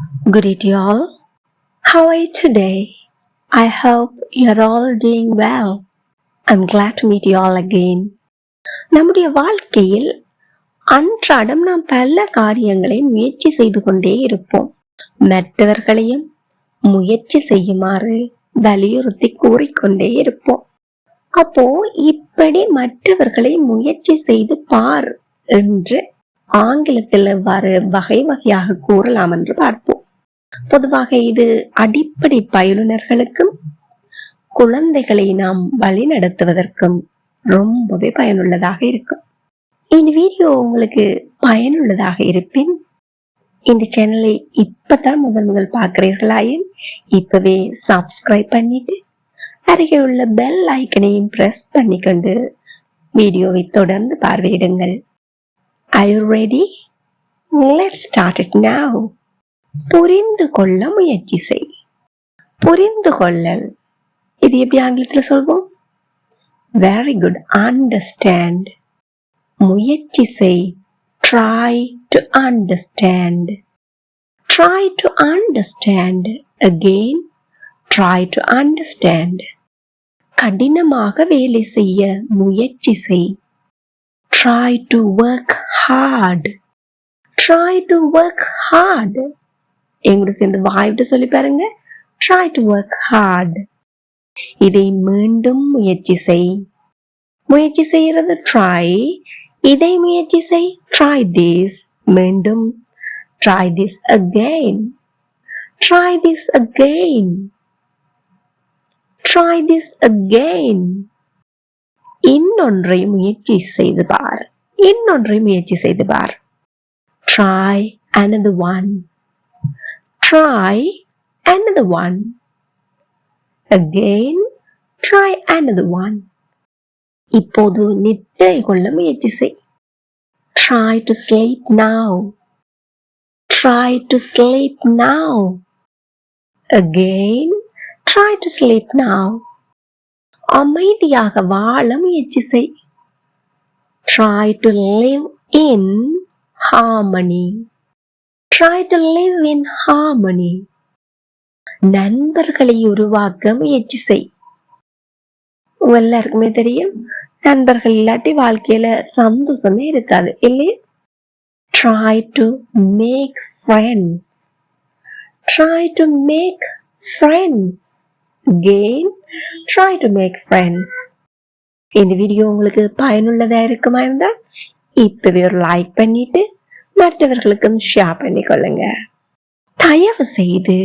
Good day to all. How are you today? I hope you're all doing well. I'm glad to meet you all again. நம்முடைய வாழ்க்கையில் அன்றாடம் நாம் பல காரியங்களை முயற்சி செய்து கொண்டே இருப்போம் மற்றவர்களையும் முயற்சி செய்யுமாறு வலியுறுத்தி கூறிக்கொண்டே இருப்போம் அப்போ இப்படி மற்றவர்களை முயற்சி செய்து பார் என்று ஆங்கிலத்தில் வரு வகை வகையாக கூறலாம் என்று பார்ப்போம். பொதுவாக இது அடிப்படை பயிலுனர்களுக்கும் குழந்தைகளை நாம் வழிநடத்துவதற்கும் ரொம்பவே பயனுள்ளதாக இருக்கும். இந்த வீடியோ உங்களுக்கு பயனுள்ளதாக இருப்பின் இந்த சேனலை இப்பதான் முதல் முதல் பார்க்கிறீர்களாயின் இப்பவே சப்ஸ்கிரைப் பண்ணிட்டு அருகே உள்ள பெல் ஐக்கனையும் பிரஸ் பண்ணிக்கொண்டு வீடியோவை தொடர்ந்து பார்வையிடுங்கள். Are you ready? Let's start it now. புரிந்து கொள்ள முயற்சி செய். புரிந்து கொள்ளல். இது எப்படி ஆங்கிலத்தில் சொல்வோம்? வெரி குட் அண்டர்ஸ்டாண்ட் முயற்சி செய். Try to understand try to understand again try to understand கடினமாக வேலை செய்ய முயற்சி செய். Try to work hard try to work hard எங்களுக்கு இந்த வாய்விட்டு சொல்லி பாருங்க ட்ரை டு ஒர்க் ஹார்ட் இதை மீண்டும் முயற்சி செய் முயற்சி செய்யறது ட்ரை இதை முயற்சி செய் ட்ரை திஸ் மீண்டும் try this again try this again try this again இன்னொன்றை முயற்சி செய்து பார் இன்னொன்றை முயற்சி செய்து பார் try another one try another one again try another one இப்போது நித்திரை கொள்ள முயற்சி செய் try to sleep now try to sleep now again try to sleep now அமைதியாக வாழ முயற்சி செய். Try to live in harmony try to live in harmony நண்பர்களை உருவாக்க முயற்சி செய். எல்லாருக்குமே தெரியும் நண்பர்கள் இல்லாட்டி வாழ்க்கையில சந்தோஷமே இருக்காது இல்லையா? Try to make friends try to make friends again try to make friends. இந்த வீடியோ உங்களுக்கு பயனுள்ளதா இருக்குமா இருந்தா இப்பவே ஒரு லைக் பண்ணிட்டு மற்றவர்களுக்கும் ஷேர் பண்ணிக்கொள்ளுங்க தயவு செய்து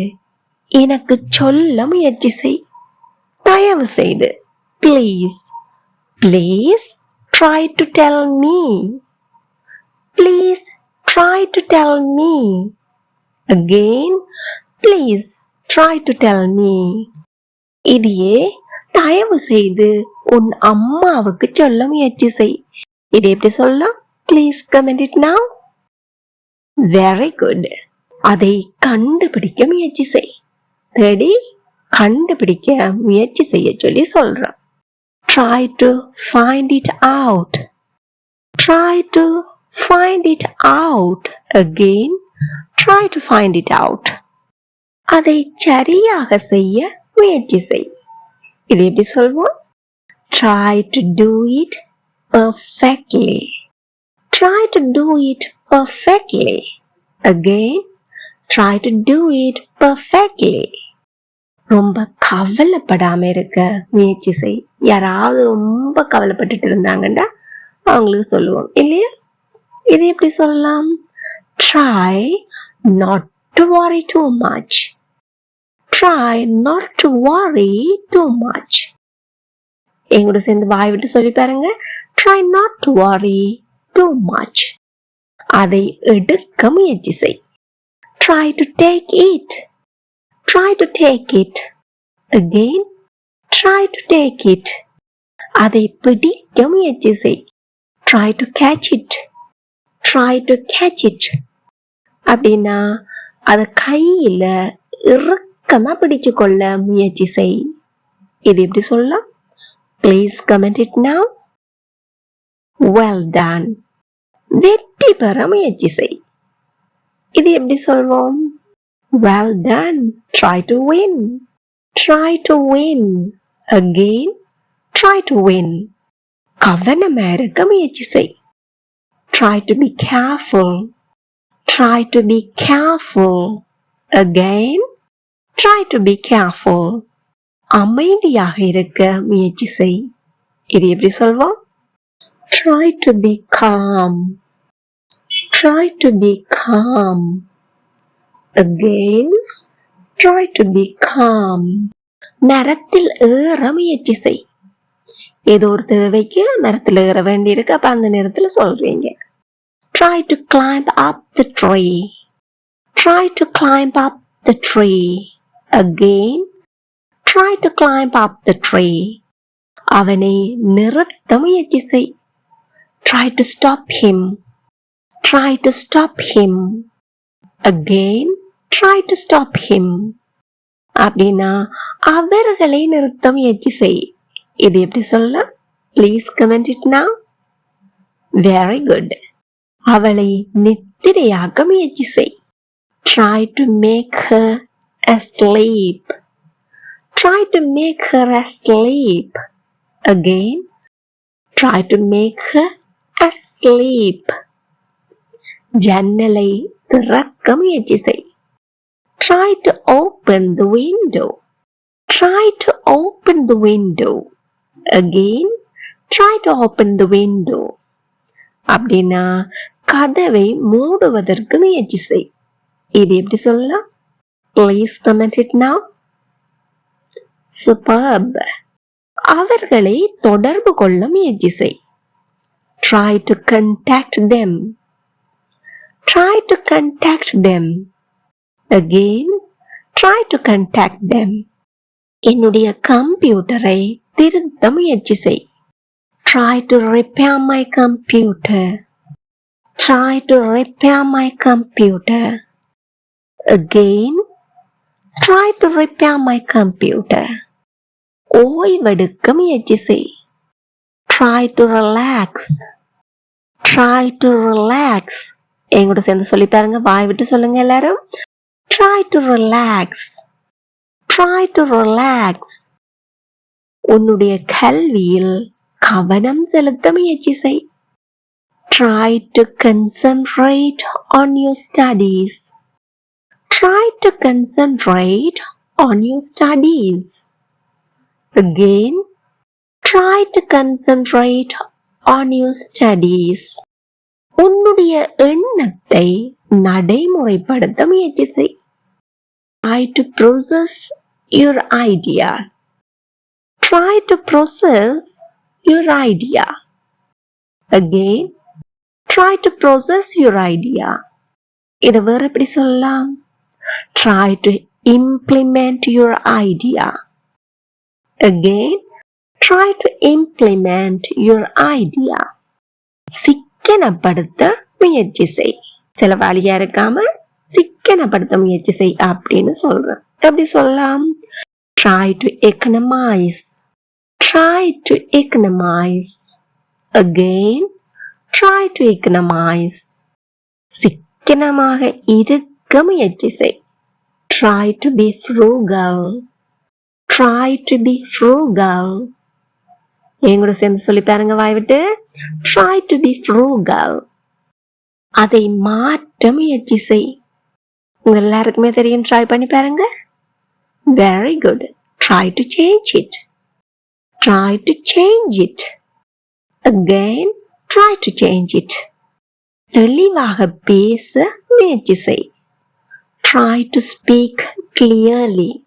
எனக்கு சொல்ல முயற்சி செய். தயவு செய்து please please try to tell me please try to tell me again please try to tell me இதையே தயவு செய்து உன் அம்மாவுக்கு சொல்ல முயற்சி செய். இதை எப்படி சொல்லலாம்? Please comment it now very good அதை கண்டுபிடிக்க முயற்சி செய். ரெடி கண்டுபிடிக்க முயற்சி செய்ய சொல்லி சொல்றேன். Try to find it out try to find it out again try to find it out அதை சரியாக செய்ய முயற்சி செய் இது எப்படி சொல்வோம் try to do it perfectly try to do it perfectly Again, try to do it perfectly ரொம்ப கவலைப்படாம இருக்க. முயற்சி செய் யாராவது ரொம்ப கவலைப்பட்டுட்டு இருந்தாங்கன்னா அவங்களுக்கு சொல்லுவோம். இல்லையா? இது எப்படி சொல்லலாம்? Try not to worry too much try not to worry too much எங்கூட சேர்ந்து வாய் விட்டு சொல்லி பாருங்க. Try not to worry too much அதை எடுக்க முயற்சி செய். Try to take it try to take it again try to take it அதை பிடிக்க முயற்சி செய். Try to catch it try to catch it அப்படின்னா அதை கையில இறுக்கமா பிடிச்சு கொள்ள முயற்சி செய் இது எப்படி சொல்லலாம் please comment it now well done வெற்றி பெற முயற்சி செய் இது எப்படி சொல்வோம் Well done. Try to win. Try to win. Again. Try to win. கவனமா இருக்க முயற்சி செய். Try to be careful. Try to be careful. Again. Try to be careful அமைதியாக இருக்க முயற்சி செய் இது எப்படி சொல்வோம் try to be calm try to be calm again try to be calm மரத்தில் ஏற முயற்சி செய் ஏதோ ஒரு தேவைக்கு மரத்தில் ஏற வேண்டி இருக்கு அப்போ அந்த நேரத்தில் சொல்றீங்க try to climb up the tree try to climb up the tree again try to climb up the tree அவனை நிறுத்த முயற்சி செய் try to stop him try to stop him again try to stop him அப்படின்னா அவர்களை நிறுத்த முயற்சி செய் இது எப்படி சொல்லலாம் please comment it now very good அவளை நித்திரையாக்க முயற்சி செய் try to make her asleep try to make her asleep again try to make her asleep ஜன்னலை திறக்க முயற்சி செய் try to open the window try to open the window again try to open the window அப்படின்னா கதவை மூடுவதற்கு முயற்சி செய் இது எப்படி சொல்லலாம் please comment it now superb அவர்களை தொடர்பு கொள்ள முயற்சி செய் try to contact them try to contact them again try to contact them என்னுடைய கம்ப்யூட்டரை திருத்த முயற்சி செய் try to repair my computer try to repair my computer again try to repair my computer. ஓய்வெடுக்க முயற்சி செய் try to relax try to relax எங்கூட சேர்ந்து சொல்லி பாருங்க வாய் விட்டு சொல்லுங்க எல்லாரும் try to relax try to relax உன்னுடைய கல்வியில் கவனம் செலுத்த முயற்சி செய் try to concentrate on your studies try to concentrate on your studies again try to concentrate on your studies உன்னுடைய எண்ணத்தை நடைமுறைப்படுத்த முயற்சி செய் try to process your idea try to process your idea again try to process your idea இதை வேற எப்படி சொல்லலாம் try to implement your idea again try to implement your idea சிக்கனப்படுத்த முயற்சி செய் சில வழியா இருக்காம சிக்கனப்படுத்த முயற்சி செய் அப்படின்னு சொல்றேன் எப்படி சொல்லலாம் try to economize try to economize again try to economize சிக்கனமாக இருக்க முயற்சி செய் try to be frugal. Try to be frugal. என் கூட சேர்ந்து சொல்லி பாருங்க வாய் விட்டு try to be frugal. அதை மாற்ற முயற்சி செய். உங்க எல்லாருக்குமே தெரியும் ட்ரை பண்ணி பாருங்க. Very good try to change it try to change it again try to change it தெளிவாக பேச முயற்சி செய். Try to speak clearly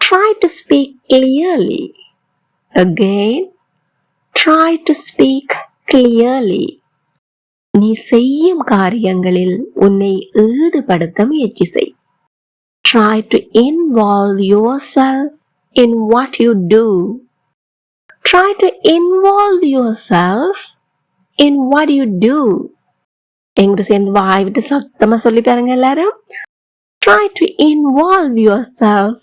try to speak clearly again try to speak clearly நீ செய்யும் காரியங்களில் உன்னை ஈடுபடுத்த முயற்சி செய். Try to involve yourself in what you do. Try to involve yourself in what you do. எங்கிட்ட சேர்ந்து வாய் விட்டு சத்தமா சொல்லி பாருங்க எல்லாரும். Try to involve yourself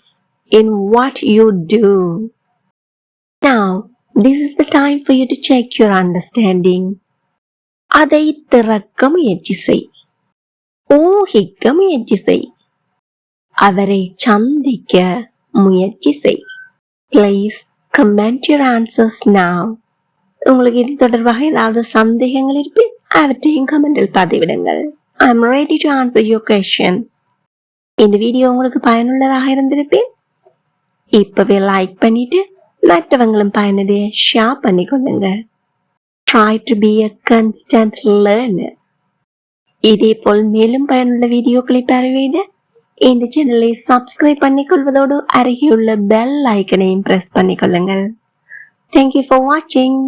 in what you do. Now this is the time for you to check your understanding. அதை திறக்க முயற்சி செய் ஊகிக்க முயற்சி செய் அவரை சந்திக்க முயற்சி செய் please comment your answers now. உங்களுக்கு இது தொடர்பாக ஏதாவது சந்தேகங்கள் இருப்பின் அவற்றையும் கமெண்டில் பதிவிடுங்கள் I am ready to answer your questions இந்த வீடியோ உங்களுக்கு பயனுள்ளதாக இருந்திருப்பேன். இப்பவே லைக் பண்ணிட்டு மற்றவங்களும் பயனதை ஷேர் பண்ணிக்கொள்ளுங்க try to be a constant learner இதே போல் மேலும் பயனுள்ள வீடியோக்களை பெறவேட இந்த சேனலை சப்ஸ்கிரைப் பண்ணிக்கொள்வதோடு அருகேயுள்ள பெல் ஐக்கனையும் பிரஸ் பண்ணிக்கொள்ளுங்கள் தேங்க்யூ ஃபார் வாட்சிங்